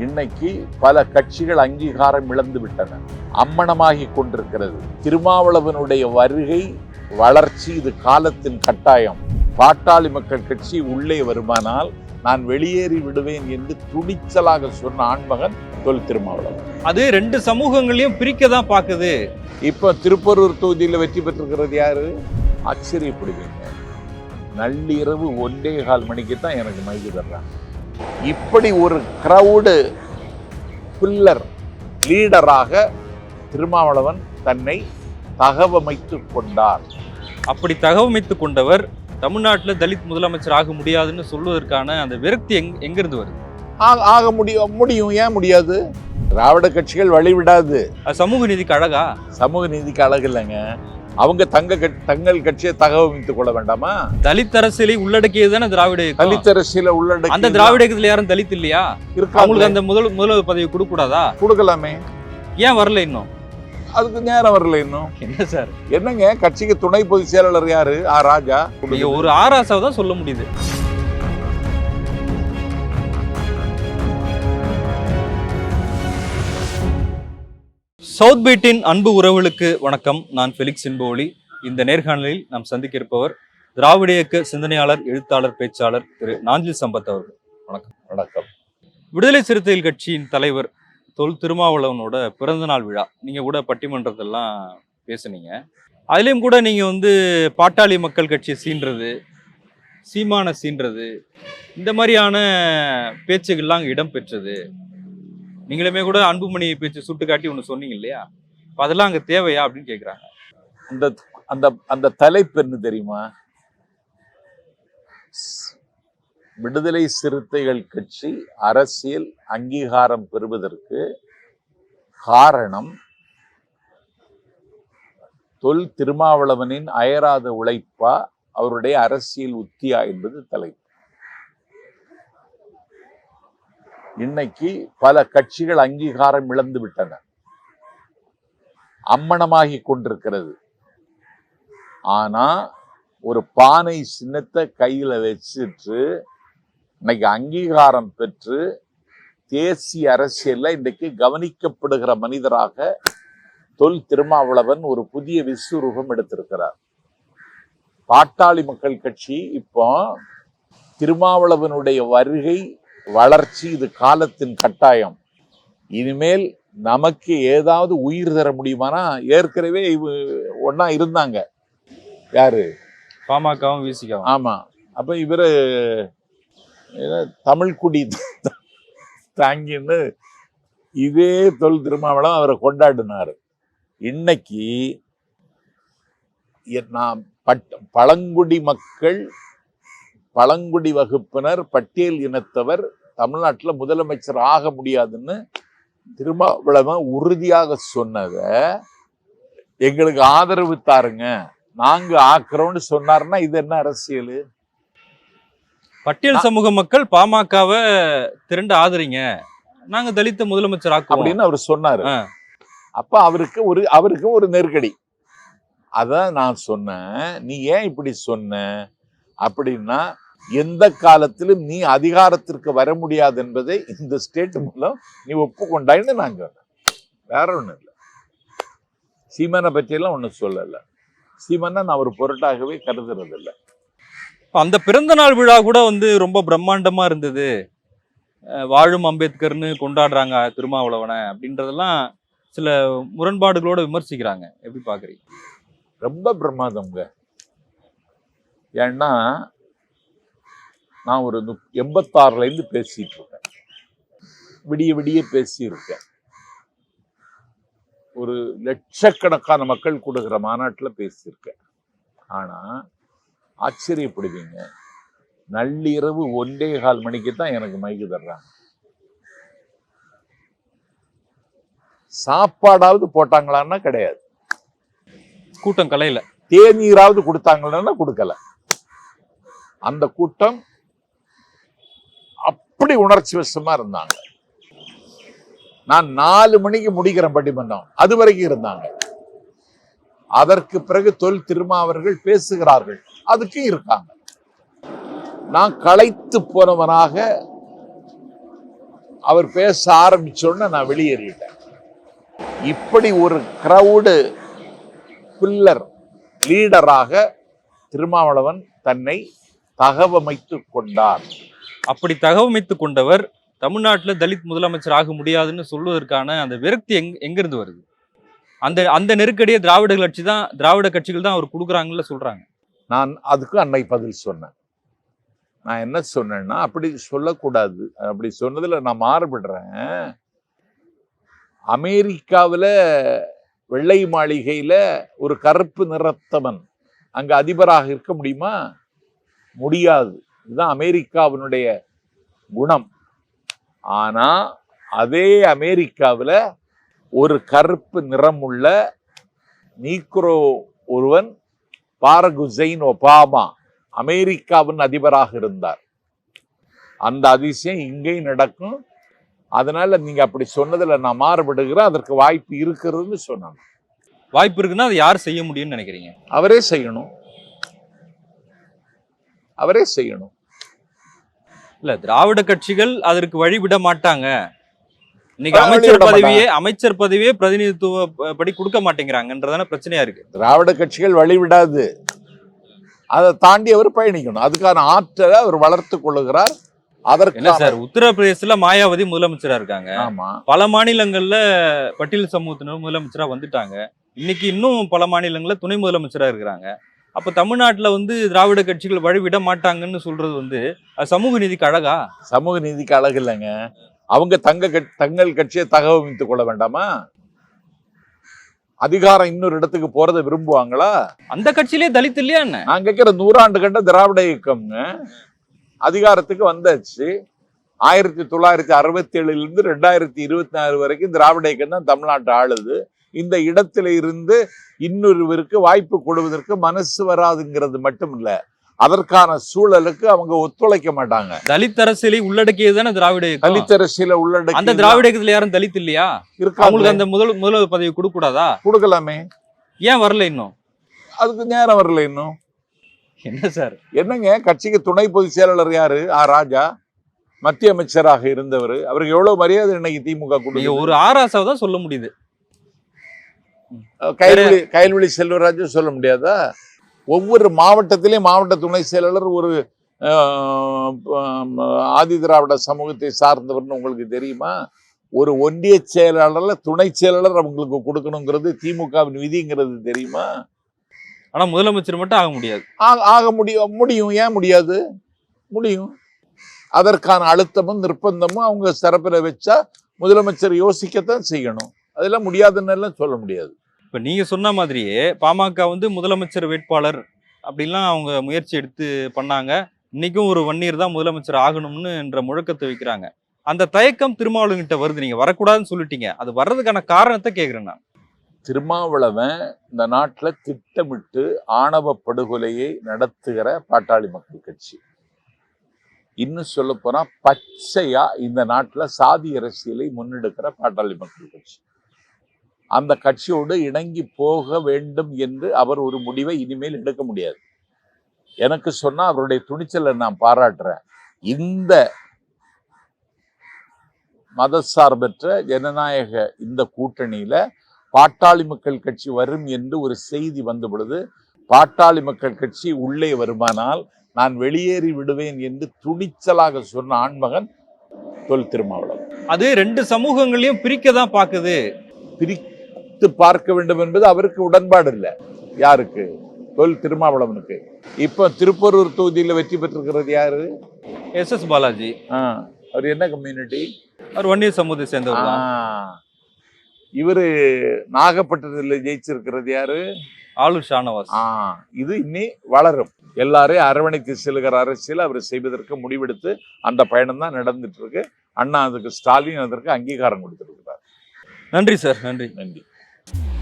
இன்னைக்கு பல கட்சிகள் அங்கீகாரம் இழந்து விட்டன. அம்மனமாகி கொண்டிருக்கிறது. திருமாவளவனுடைய வருகை வளர்ச்சி இது காலத்தின் கட்டாயம். பாட்டாளி மக்கள் கட்சி உள்ளே வருமானால் நான் வெளியேறி விடுவேன் என்று துணிச்சலாக சொன்ன ஆண்மகன் தொல் திருமாவளவன். அது ரெண்டு சமூகங்களையும் பிரிக்க தான் பாக்குது இப்போ திருப்பரூர் தொகுதியில் வெற்றி பெற்றிருக்கிறது யாரு? ஆச்சரியப்படுவீங்க. நள்ளிரவு ஒன்றே கால் மணிக்கு தான் எனக்கு மைக்கு தர்றாங்க. இப்படி ஒரு கிரவுடு பில்லர் லீடராக திருமாவளவன் தன்னை தகவமைத்து கொண்டார். அப்படி தகவமைத்து கொண்டவர் தமிழ்நாட்டுல தலித் முதலமைச்சர் ஆக முடியாதுன்னு சொல்வதற்கான அந்த விரக்தி எங் எங்கிருந்து வருது? ஆக- முடியும் முடியும். ஏன் முடியாது? திராவிட கட்சிகள் வழிவிடாது. சமூக நீதிக்கு அழகா? சமூக நீதிக்கு அழகு இல்லைங்க. அவங்க தங்க தங்கள் கட்சியை தகவமைத்துக் கொள்ள வேண்டாமா? தலித் அரசியலை உள்ளடக்கியது தானே திராவிட. தலித் அரசியல உள்ளடக்கி அந்த திராவிட இயக்கத்துல யாரும் தலித் இல்லையா? அவங்களுக்கு இருக்காங்க அந்த முதல் முதல்வர் பதவி கொடுக்க கூடாதா கொடுக்கலாமே. ஏன் வரல இன்னும்? அதுக்கு நேரம் வரல இன்னும். என்ன சார்? என்னங்க கட்சிக்கு துணை பொதுச் செயலாளர் யாரு? ஆ ராஜா. ஒரு ஆராசாவை தான் சொல்ல முடியுது. சவுத் பீட்டின் அன்பு உறவுகளுக்கு வணக்கம். நான் ஃபெலிக்ஸ் இன்போலி இந்த நேர்காணலில் நாம் சந்திக்க இருப்பவர் திராவிட இயக்க சிந்தனையாளர் எழுத்தாளர் பேச்சாளர் திரு நாஞ்சில் சம்பத் அவர்கள். வணக்கம். விடுதலை சிறுத்தைகள் கட்சியின் தலைவர் தொல் திருமாவளவனோட பிறந்தநாள் விழா. நீங்க கூட பட்டிமன்றத்தெல்லாம் பேசுனீங்க. அதுலேயும் கூட நீங்க வந்து பாட்டாளி மக்கள் கட்சியை சீன்றது சீமான சீன்றது இந்த மாதிரியான பேச்சுகள்லாம் இடம் பெற்றது. நீங்களுமே கூட அன்புமணி பேச்சு சுட்டு காட்டி ஒன்று சொன்னீங்க இல்லையா? இப்போ அதெல்லாம் அங்கே தேவையா அப்படின்னு கேட்குறாங்க அந்த அந்த அந்த தலைப்பு என்ன தெரியுமா? ஸ்- விடுதலை சிறுத்தைகள் கட்சி அரசியல் அங்கீகாரம் பெறுவதற்கு காரணம் தொல் திருமாவளவனின் அயராத உழைப்பா அவருடைய அரசியல் உத்தியா என்பது தலைப்பு. இன்னைக்கு பல கட்சிகள் அங்கீகாரம் இழந்து விட்டன அம்மனமாகி கொண்டிருக்கிறது. ஆனா ஒரு பானை சின்னத்தை கையில வச்சுட்டு இன்னைக்கு அங்கீகாரம் பெற்று தேசிய அரசியல்ல இன்றைக்கு கவனிக்கப்படுகிற மனிதராக தொல் திருமாவளவன் ஒரு புதிய விஸ்வரூபம் எடுத்திருக்கிறார். பாட்டாளி மக்கள் கட்சி இப்போ திருமாவளவனுடைய வருகை வளர்ச்சி இது காலத்தின் கட்டாயம். இனிமேல் நமக்கு ஏதாவது உயிர் தர முடியுமானா ஏற்கனவே ஒண்ணா இருந்தாங்க. யாரு? பாமகவும் விசிகாவும் ஆமா. அப்ப இவரு என்ன, தமிழ் குடி தாங்கின்னு இதே தொல் திருமாவளம் அவரை கொண்டாடினாரு. இன்னைக்கு நாம் பட் பழங்குடி மக்கள் பழங்குடி வகுப்பினர் பட்டியல் இனத்தவர் தமிழ்நாட்டில் முதலமைச்சர் ஆக முடியாதுன்னு திருமாவளவன் உறுதியாக சொன்னத எங்களுக்கு ஆதரவு தாருங்க. நாங்க ஆக்குறோம்னு சொன்னாருன்னா இது என்ன அரசியல்? பட்டியல் சமூக மக்கள் பாமகவை திரண்டு ஆதரிங்க. நாங்க தலித்த முதலமைச்சர் ஆக்குவோம். அப்படின்னு அவர் சொன்னாரு. அப்ப அவருக்கு ஒரு அவருக்கு ஒரு நெருக்கடி. அதான் நான் சொன்னேன். நீ ஏன் இப்படி சொன்ன? அப்படின்னா எந்த காலத்திலும் நீ அதிகாரத்திற்கு வர முடியாது என்பதை இந்த ஸ்டேட் மூலம் நீ ஒப்புக்கொண்டாயின்னு சொன்னேன் வேற ஒண்ணும் இல்லை. சீமானை பற்றியெல்லாம் ஒன்றும் சொல்லலை. சீமானை நான் ஒரு பொருட்டாகவே கருதுறது இல்லை அந்த பிறந்த நாள் விழா கூட வந்து ரொம்ப பிரம்மாண்டமா இருந்தது. வாழும் அம்பேத்கர்னு கொண்டாடுறாங்க திருமாவளவனை அப்படின்றதெல்லாம் சில முரண்பாடுகளோட விமர்சிக்கிறாங்க. எப்படி பாக்குறீங்க? ரொம்ப பிரமாதம்ங்க. ஏன்னா நான் ஒரு நுப்- எண்பத்தாறுல இருந்து பேசிட்டு இருக்கேன் விடிய விடிய பேசியிருக்கேன். ஒரு லட்சக்கணக்கான மக்கள் கூடுகிற மாநாட்டில் பேசியிருக்கேன். ஆனா ஆச்சரியப்படுவீங்க. நள்ளிரவு ஒன்றே கால் மணிக்கு தான் எனக்கு மைக்கு தர்றாங்க. சாப்பாடாவது போட்டாங்களான்னா கிடையாது. கூட்டம் கலையில. தேநீராவது கொடுத்தாங்கன்னா கொடுக்கல. அந்த கூட்டம் அப்படி உணர்ச்சி வசமா இருந்தாங்க. நான் நாலு மணிக்கு முடிக்கிறேன் பட்டிமன்றம் அது வரைக்கும் இருந்தாங்க. அதற்கு பிறகு தொல் திருமாவர்கள் பேசுகிறார்கள் அதுக்கும் இருக்காங்க. நான் களைத்து போனவனாக அவர் பேச ஆரம்பிச்சோன்னு நான் வெளியேறிட்டேன். இப்படி ஒரு கிரவுடு பில்லர் லீடராக திருமாவளவன் தன்னை தகவமைத்து கொண்டார் அப்படி தகவமைத்து கொண்டவர் தமிழ்நாட்டுல தலித் முதலமைச்சர் ஆக முடியாதுன்னு சொல்வதற்கான அந்த விரக்தி எங்க எங்க இருந்து வருது? அந்த அந்த நெருக்கடியை திராவிட கட்சி தான் திராவிட கட்சிகள் தான் அவர் கொடுக்குறாங்கல்ல சொல்றாங்க. நான் அதுக்கு அன்னை பதில் சொன்னேன். நான் என்ன சொன்னேன்னா அப்படி சொல்லக்கூடாது. அப்படி சொன்னதுல நான் மாறுபடுறேன். அமெரிக்காவில் வெள்ளை மாளிகையில ஒரு கருப்பு நிறத்தவன் அங்க அதிபராக இருக்க முடியுமா? முடியாது. இதுதான் அமெரிக்காவினுடைய குணம். ஆனா அதே அமெரிக்காவில் ஒரு கருப்பு நிறமுள்ள நீக்ரோ ஒருவன் பாரக் ஹுசைன் ஒபாமா அமெரிக்காவின் அதிபராக இருந்தார். அந்த அதிசயம் இங்கேயும் நடக்கும். அதனால நீங்க அப்படி சொன்னதுல நான் மாறுபடுகிறேன். அதற்கு வாய்ப்பு இருக்கிறதுன்னு சொன்னாங்க வாய்ப்பு இருக்குன்னா அதை யார் செய்ய முடியும்னு நினைக்கிறீங்க? அவரே செய்யணும். அவரே செய்யணும். இல்ல திராவிட கட்சிகள் அதற்கு வழி விட மாட்டாங்க. இன்னைக்கு அமைச்சர் பதவியே அமைச்சர் பதவியே பிரதிநிதித்துவ படி கொடுக்க மாட்டேங்கிறாங்கன்றதான பிரச்சனையா இருக்கு? திராவிட கட்சிகள் வழி விடாது அதை தாண்டி அவர் பயணிக்கணும். அதுக்கான ஆற்றலை அவர் வளர்த்து கொள்ளுகிறார். அதற்கு சார் உத்தரப்பிரதேசத்துல மாயாவதி முதலமைச்சரா இருக்காங்க. பல மாநிலங்கள்ல பட்டியல் சமூகத்தினர் முதலமைச்சரா வந்துட்டாங்க. இன்னைக்கு இன்னும் பல மாநிலங்கள்ல துணை முதலமைச்சரா இருக்கிறாங்க. அப்ப தமிழ்நாட்டுல வந்து திராவிட கட்சிகள் வழி விட மாட்டாங்கன்னு சொல்றது வந்து சமூக நீதிக்கு அழகா? சமூக நீதிக்கு அழகு இல்லைங்க. அவங்க தங்க தங்கள் கட்சியை தகவமைத்துக் கொள்ள வேண்டாமா? அதிகாரம் இன்னொரு இடத்துக்கு போறதை விரும்புவாங்களா? அந்த கட்சியிலே தலித் இல்லையா என்ன? நான் கேட்கிற நூறாண்டு கண்ட திராவிட இயக்கம்ங்க அதிகாரத்துக்கு வந்தாச்சு. ஆயிரத்தி தொள்ளாயிரத்தி அறுபத்தி ஏழுல இருந்து ரெண்டாயிரத்தி இருபத்தி நாலு வரைக்கும் திராவிட இயக்கம் தான் தமிழ்நாட்டை ஆளுது. இந்த இடத்துல இருந்து இன்னொருவருக்கு வாய்ப்பு கொடுவதற்கு மனசு வராதுங்கிறது மட்டும் இல்ல அதற்கான சூழலுக்கு அவங்க ஒத்துழைக்க மாட்டாங்க. தலித் அரசியலை உள்ளடக்கியது தானே திராவிட தலித் அரசியல அந்த உள்ளடக்கி திராவிட இயக்கத்துல யாரும் தலித் இல்லையா? இருக்காங்க அவங்களுக்கு அந்த முதல் முதல்வர் பதவி கொடுக்க கூடாதா கொடுக்கலாமே. ஏன் வரல இன்னும்? அதுக்கு நேரம் வரல இன்னும். என்ன சார்? என்னங்க கட்சிக்கு துணை பொதுச் செயலாளர் யாரு? ஆ ராஜா. மத்திய அமைச்சராக இருந்தவர். அவருக்கு எவ்வளவு மரியாதை இன்னைக்கு திமுக கொடுக்குது? ஒரு ஆராசாவை தான் சொல்ல முடியுது. கைல்வெளி கைல்வெளி செல்வராஜும் சொல்ல முடியாதா? ஒவ்வொரு மாவட்டத்திலேயும் மாவட்ட துணை செயலாளர் ஒரு ஆதி திராவிட சமூகத்தை சார்ந்தவர்னு உங்களுக்கு தெரியுமா? ஒரு ஒன்றிய செயலாளர்ல துணை செயலாளர் அவங்களுக்கு கொடுக்கணுங்கிறது திமுகவின் விதிங்கிறது தெரியுமா? ஆனா முதலமைச்சர் மட்டும் ஆக முடியாது. ஆக- ஆக முடியும் முடியும். ஏன் முடியாது? முடியும். அதற்கான அழுத்தமும் நிர்பந்தமும் அவங்க சிறப்பில் வச்சா முதலமைச்சர் யோசிக்கத்தான் செய்யணும். அதெல்லாம் முடியாதுன்னு எல்லாம் சொல்ல முடியாது. இப்போ நீங்க சொன்ன மாதிரியே பாமக வந்து முதலமைச்சர் வேட்பாளர் அப்படின்லாம் அவங்க முயற்சி எடுத்து பண்ணாங்க. இன்னைக்கும் ஒரு வன்னியர் தான் முதலமைச்சர் ஆகணும்னு என்ற முழக்கத்தை வைக்கிறாங்க. அந்த தயக்கம் திருமாவளவன்கிட்ட வருது. நீங்க வரக்கூடாதுன்னு சொல்லிட்டீங்க. அது வர்றதுக்கான காரணத்தை கேட்குறேன் நான். திருமாவளவன் இந்த நாட்டில் திட்டமிட்டு ஆணவ படுகொலையை நடத்துகிற பாட்டாளி மக்கள் கட்சி. இன்னும் சொல்ல போனால் பச்சையா இந்த நாட்டில் சாதி அரசியலை முன்னெடுக்கிற பாட்டாளி மக்கள் கட்சி. அந்த கட்சியோடு இணங்கி போக வேண்டும் என்று அவர் ஒரு முடிவை இனிமேல் எடுக்க முடியாது. எனக்கு சொன்னா அவருடைய துணிச்சலை நான் பாராட்டுறேன். இந்த மதசார்பற்ற ஜனநாயக இந்த கூட்டணியில பாட்டாளி மக்கள் கட்சி வரும் என்று ஒரு செய்தி வந்த பொழுது பாட்டாளி மக்கள் கட்சி உள்ளே வருமானால் நான் வெளியேறி விடுவேன் என்று துணிச்சலாக சொன்ன ஆண்மகன் தொல் திருமாவளவன். அது ரெண்டு சமூகங்களையும் பிரிக்க தான் பாக்குது பிரித்து பார்க்க வேண்டும் என்பது அவருக்கு உடன்பாடு இல்லை. யாருக்கு? தொல் திருமாவளவனுக்கு. இப்போ திருப்பூரூர் தொகுதியில் வெற்றி பெற்றிருக்கிறது யாரு? எஸ். எஸ். பாலாஜி. ஆ, அவர் என்ன கம்யூனிட்டி? அவர் வன்னியர் சமூகத்தை சேர்ந்தவர் இவரு நாகப்பட்டினத்தில் ஜெயிச்சிருக்கிறது யாரு? ஆளுர் ஷானவாஸ். இது இன்னி வளரும். எல்லாரையும் அரவணைத்து செல்கிற அரசியல் அவர் செய்வதற்கு முடிவெடுத்து அந்த பயணம் தான் நடந்துட்டு இருக்கு. அண்ணா அதுக்கு ஸ்டாலின் அதற்கு அங்கீகாரம் கொடுத்திருக்கிறார். நன்றி சார் நன்றி. நன்றி. later.